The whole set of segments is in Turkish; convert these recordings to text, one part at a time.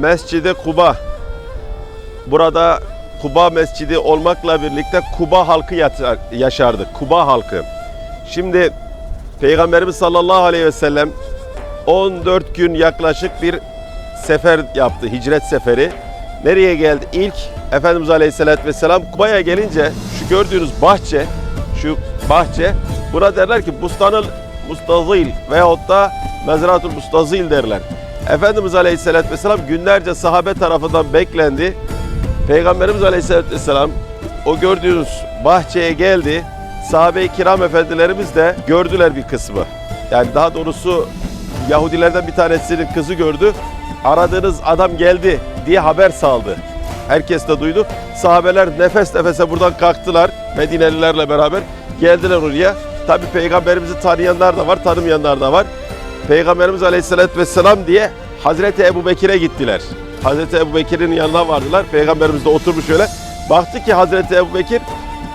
Mescidi Kuba. Burada Kuba Mescidi olmakla birlikte Kuba halkı yaşardı. Kuba halkı. Şimdi Peygamberimiz sallallahu aleyhi ve sellem 14 gün yaklaşık bir sefer yaptı. Hicret seferi. Nereye geldi? İlk Efendimiz Aleyhisselatü Vesselam Kuba'ya gelince şu gördüğünüz bahçe, şu bahçe buna derler ki Bustanıl Mustazil veyahut da Mezratul Mustazil derler. Efendimiz Aleyhisselatü Vesselam günlerce sahabe tarafından beklendi. Peygamberimiz Aleyhisselatü Vesselam o gördüğünüz bahçeye geldi. Sahabe-i kiram efendilerimiz de gördüler bir kısmı. Yani daha doğrusu Yahudilerden bir tanesinin kızı gördü. Aradığınız adam geldi diye haber saldı. Herkes de duydu. Sahabeler nefes nefese buradan kalktılar. Medinelilerle beraber geldiler oraya. Tabi peygamberimizi tanıyanlar da var, tanımayanlar da var. Peygamberimiz Aleyhisselatü Vesselam diye Hazreti Ebu Bekir'e gittiler. Hazreti Ebu Bekir'in yanına vardılar. Peygamberimiz de oturmuş öyle. Baktı ki Hazreti Ebu Bekir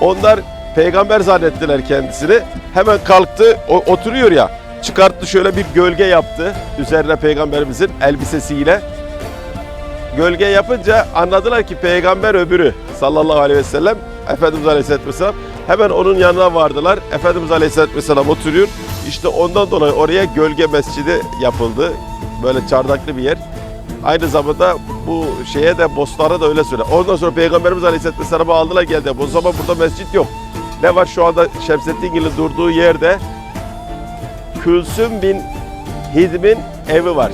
onlar peygamber zannettiler kendisini. Hemen kalktı, o, oturuyor ya. Çıkarttı şöyle bir gölge yaptı. Üzerine peygamberimizin elbisesiyle. Gölge yapınca anladılar ki peygamber öbürü sallallahu aleyhi ve sellem. Efendimiz Aleyhisselatü Vesselam hemen onun yanına vardılar. Efendimiz Aleyhisselatü Vesselam oturuyor. İşte ondan dolayı oraya gölge mescidi yapıldı. Böyle çardaklı bir yer. Aynı zamanda bu şeye de Bostar'a da öyle söyle. Ondan sonra Peygamberimiz Aleyhisselatü Vesselam'ı aldılar geldi. O zaman burada mescit yok. Ne var şu anda Şemsettin Gil'in durduğu yerde Külsüm bin Hidm'in evi var.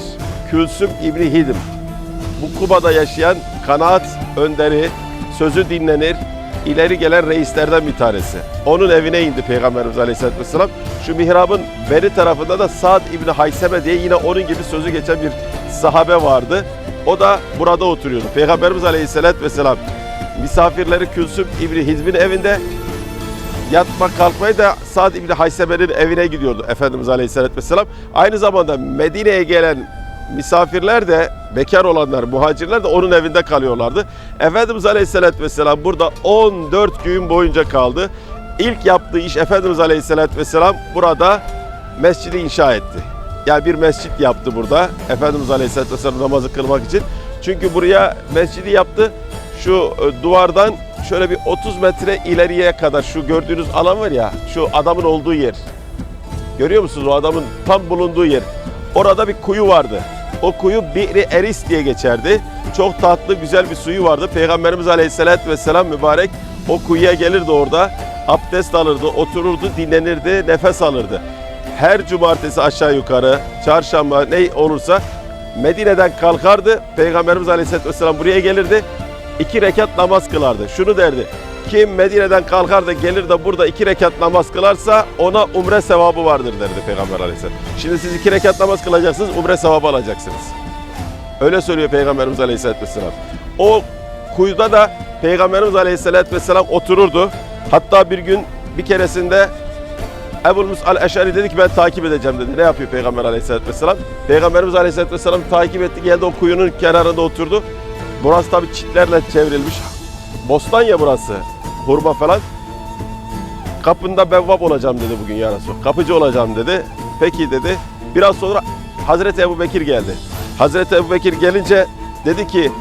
Külsüm İbni Hidim. Bu Kuba'da yaşayan kanaat önderi, sözü dinlenir, ileri gelen reislerden bir tanesi. Onun evine indi Peygamberimiz Aleyhisselatü Vesselam. Şu mihrabın beri tarafında da Sa'd İbni Hayseme diye yine onun gibi sözü geçen bir sahabe vardı. O da burada oturuyordu. Peygamberimiz Aleyhisselatü Vesselam misafirleri Külsüm İbni Hizm'in evinde yatma kalkmayı da Sa'd İbni Hayseme'nin evine gidiyordu Efendimiz Aleyhisselatü Vesselam. Aynı zamanda Medine'ye gelen misafirler de bekar olanlar, muhacirler de onun evinde kalıyorlardı. Efendimiz Aleyhisselatü Vesselam burada 14 gün boyunca kaldı. İlk yaptığı iş Efendimiz Aleyhisselatü Vesselam burada mescidi inşa etti. Yani bir mescit yaptı burada Efendimiz Aleyhisselatü Vesselam namazı kılmak için. Çünkü buraya mescidi yaptı. Şu e, duvardan şöyle bir 30 metre ileriye kadar şu gördüğünüz alan var ya şu adamın olduğu yer. Görüyor musunuz o adamın tam bulunduğu yer. Orada bir kuyu vardı. O kuyu Bi'ri Eris diye geçerdi. Çok tatlı güzel bir suyu vardı. Peygamberimiz Aleyhisselatü Vesselam mübarek o kuyuya gelirdi orada. Abdest alırdı, otururdu, dinlenirdi, nefes alırdı. Her cumartesi aşağı yukarı, çarşamba ne olursa Medine'den kalkardı. Peygamberimiz Aleyhisselatü Vesselam buraya gelirdi. iki rekat namaz kılardı. Şunu derdi. Kim Medine'den kalkar da gelir de burada iki rekat namaz kılarsa ona umre sevabı vardır derdi Peygamber Aleyhisselam. Şimdi siz iki rekat namaz kılacaksınız, umre sevabı alacaksınız. Öyle söylüyor Peygamberimiz Aleyhisselatü Vesselam. O kuyuda da Peygamberimiz Aleyhisselatü Vesselam otururdu. Hatta bir gün bir keresinde Ebu Mus al-Eşari dedi ki ben takip edeceğim dedi. Ne yapıyor Peygamber Aleyhisselatü Vesselam? Peygamberimiz Aleyhisselatü Vesselam takip etti geldi o kuyunun kenarında oturdu. Burası tabi çitlerle çevrilmiş. Bostan ya burası. Hurma falan. Kapında bevvap olacağım dedi bugün ya Resul. Kapıcı olacağım dedi. Peki dedi. Biraz sonra Hazreti Ebu Bekir geldi. Hazreti Ebu Bekir gelince dedi ki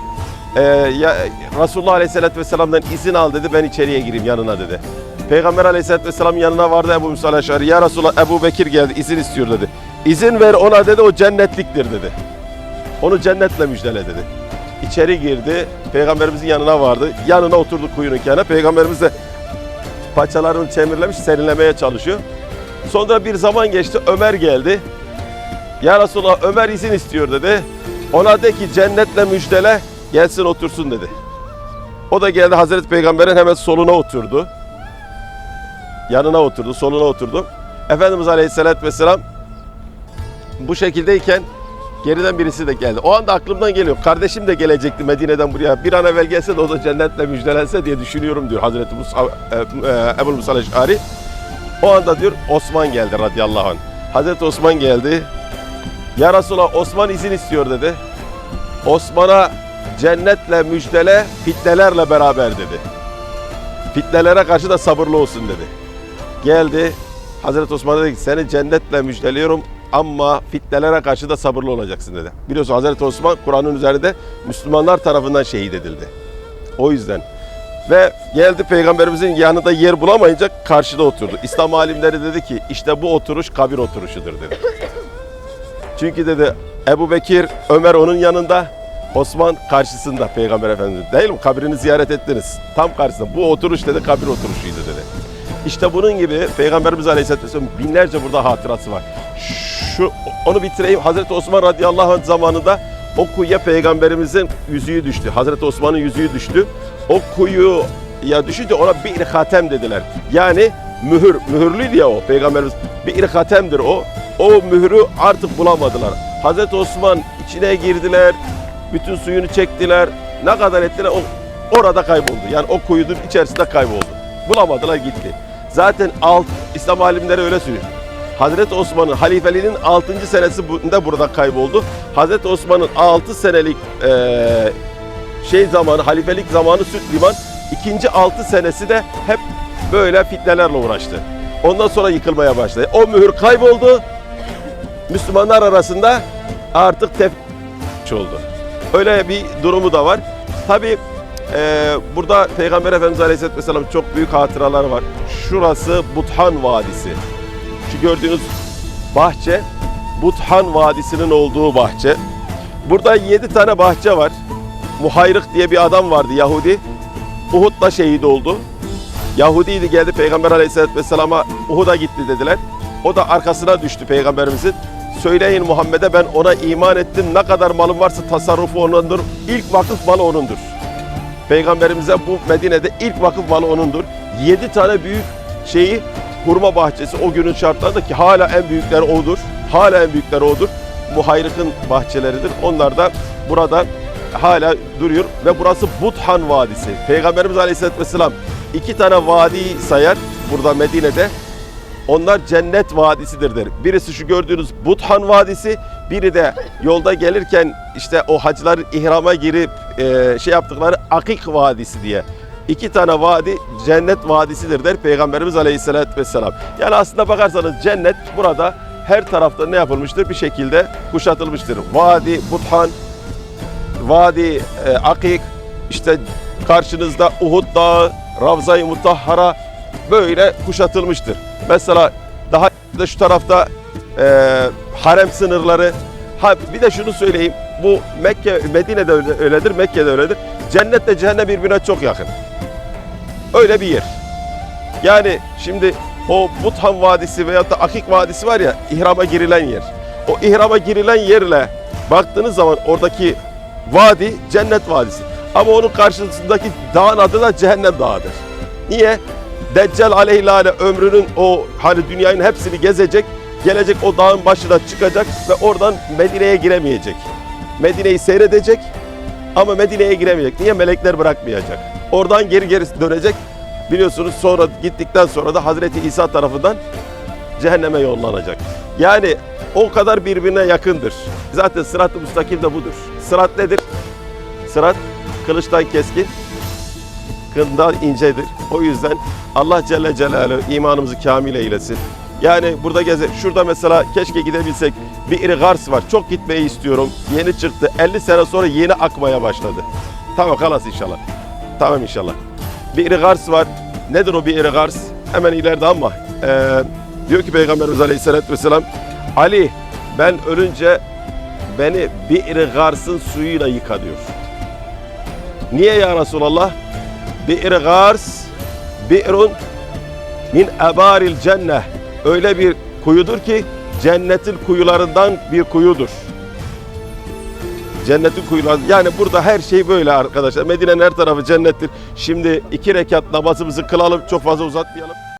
e, ya, Resulullah Aleyhisselatü Vesselam'dan izin al dedi ben içeriye gireyim yanına dedi. Peygamber Aleyhisselatü Vesselam yanına vardı Ebu Musa Aleyhisselatü Ya Resulullah Ebu Bekir geldi izin istiyor dedi. İzin ver ona dedi o cennetliktir dedi. Onu cennetle müjdele dedi. İçeri girdi. Peygamberimizin yanına vardı. Yanına oturdu kuyunun kenarına. Peygamberimiz de paçalarını çemirlemiş serinlemeye çalışıyor. Sonra bir zaman geçti. Ömer geldi. Ya Resulallah Ömer izin istiyor dedi. Ona de ki cennetle müjdele gelsin otursun dedi. O da geldi Hazreti Peygamber'in hemen soluna oturdu. Yanına oturdu, soluna oturdu. Efendimiz Aleyhisselatü Vesselam bu şekildeyken geriden birisi de geldi. O anda aklımdan geliyor. Kardeşim de gelecekti Medine'den buraya. Bir an evvel gelse de o da cennetle müjdelense diye düşünüyorum diyor Hazreti Musa, e, e, Ebu Musa Eş'ari. O anda diyor Osman geldi radıyallahu anh. Hazreti Osman geldi. Ya Resulallah Osman izin istiyor dedi. Osman'a cennetle müjdele fitnelerle beraber dedi. Fitnelere karşı da sabırlı olsun dedi. Geldi Hazreti Osman dedi ki seni cennetle müjdeliyorum ama fitnelere karşı da sabırlı olacaksın dedi. Biliyorsun Hazreti Osman Kur'an'ın üzerinde Müslümanlar tarafından şehit edildi. O yüzden. Ve geldi peygamberimizin yanında yer bulamayınca karşıda oturdu. İslam alimleri dedi ki işte bu oturuş kabir oturuşudur dedi. Çünkü dedi Ebu Bekir, Ömer onun yanında, Osman karşısında Peygamber Efendimiz. Değil mi? Kabrini ziyaret ettiniz. Tam karşısında. Bu oturuş dedi kabir oturuşuydu dedi. İşte bunun gibi Peygamberimiz Aleyhisselatü Vesselam binlerce burada hatırası var. Şu onu bitireyim. Hazreti Osman radıyallahu anh zamanında o kuyuya peygamberimizin yüzüğü düştü. Hazreti Osman'ın yüzüğü düştü. O kuyuya düşünce ona bir hatem dediler. Yani mühür, mühürlüydü ya o peygamberimiz. Bir hatemdir o. O mührü artık bulamadılar. Hazreti Osman içine girdiler. Bütün suyunu çektiler. Ne kadar ettiler o orada kayboldu. Yani o kuyunun içerisinde kayboldu. Bulamadılar gitti. Zaten alt İslam alimleri öyle söylüyor. Hazreti Osman'ın halifeliğinin 6. senesi bu- da burada kayboldu. Hazreti Osman'ın 6 senelik eee, şey zamanı, halifelik zamanı süt liman, ikinci 6 senesi de hep böyle fitnelerle uğraştı. Ondan sonra yıkılmaya başladı. O mühür kayboldu. Müslümanlar arasında artık tef oldu. Öyle bir durumu da var. Tabi burada Peygamber Efendimiz Aleyhisselatü Vesselam çok büyük hatıraları var. Şurası Buthan Vadisi. Şu gördüğünüz bahçe Buthan Vadisi'nin olduğu bahçe. Burada yedi tane bahçe var. Muhayrık diye bir adam vardı Yahudi. Uhud'da şehit oldu. Yahudiydi geldi Peygamber Aleyhisselatü Vesselam'a Uhud'a gitti dediler. O da arkasına düştü Peygamberimizin. Söyleyin Muhammed'e ben ona iman ettim. Ne kadar malım varsa tasarrufu onundur. İlk vakıf malı onundur. Peygamberimize bu Medine'de ilk vakıf malı onundur. Yedi tane büyük şeyi hurma bahçesi o günün şartlarında ki hala en büyükleri odur. Hala en büyükleri odur. Muhayrık'ın bahçeleridir. Onlar da burada hala duruyor ve burası Buthan Vadisi. Peygamberimiz Aleyhisselatü Vesselam iki tane vadi sayar burada Medine'de. Onlar cennet vadisidir der. Birisi şu gördüğünüz Buthan Vadisi, biri de yolda gelirken işte o hacılar ihrama girip e, şey yaptıkları Akik Vadisi diye. İki tane vadi cennet vadisidir der Peygamberimiz Aleyhisselatü Vesselam. Yani aslında bakarsanız cennet burada her tarafta ne yapılmıştır? Bir şekilde kuşatılmıştır. Vadi Buthan, Vadi e, Akik, işte karşınızda Uhud Dağı, Ravza-i Mutahhara böyle kuşatılmıştır. Mesela daha da şu tarafta e, harem sınırları. Ha bir de şunu söyleyeyim. Bu Mekke, Medine'de öyle- öyledir, Mekke'de öyledir. Cennetle cehennem birbirine çok yakın. Öyle bir yer. Yani şimdi o Buthan Vadisi veyahut da Akik Vadisi var ya ihrama girilen yer. O ihrama girilen yerle baktığınız zaman oradaki vadi cennet vadisi. Ama onun karşısındaki dağın adı da cehennem dağıdır. Niye? Deccal aleyhilâle ömrünün o hani dünyanın hepsini gezecek, gelecek o dağın başına çıkacak ve oradan Medine'ye giremeyecek. Medine'yi seyredecek ama Medine'ye giremeyecek. Niye? Melekler bırakmayacak. Oradan geri geri dönecek. Biliyorsunuz sonra gittikten sonra da Hazreti İsa tarafından cehenneme yollanacak. Yani o kadar birbirine yakındır. Zaten sırat-ı müstakim de budur. Sırat nedir? Sırat kılıçtan keskin, kından incedir. O yüzden Allah Celle Celaluhu imanımızı kamil eylesin. Yani burada geze, şurada mesela keşke gidebilsek bir iri gars var. Çok gitmeyi istiyorum. Yeni çıktı. 50 sene sonra yeni akmaya başladı. Tamam kalas inşallah. Tamam inşallah. Bir iri gars var. Nedir o bir iri gars? Hemen ileride ama. eee, diyor ki Peygamberimiz Aleyhisselatü Vesselam Ali ben ölünce beni bir iri garsın suyuyla yıka diyor. Niye ya Resulallah? Bi'r gars, bi'run min ebaril cenneh. Öyle bir kuyudur ki cennetin kuyularından bir kuyudur. Cennetin kuyuları. Yani burada her şey böyle arkadaşlar. Medine'nin her tarafı cennettir. Şimdi iki rekat namazımızı kılalım. Çok fazla uzatmayalım.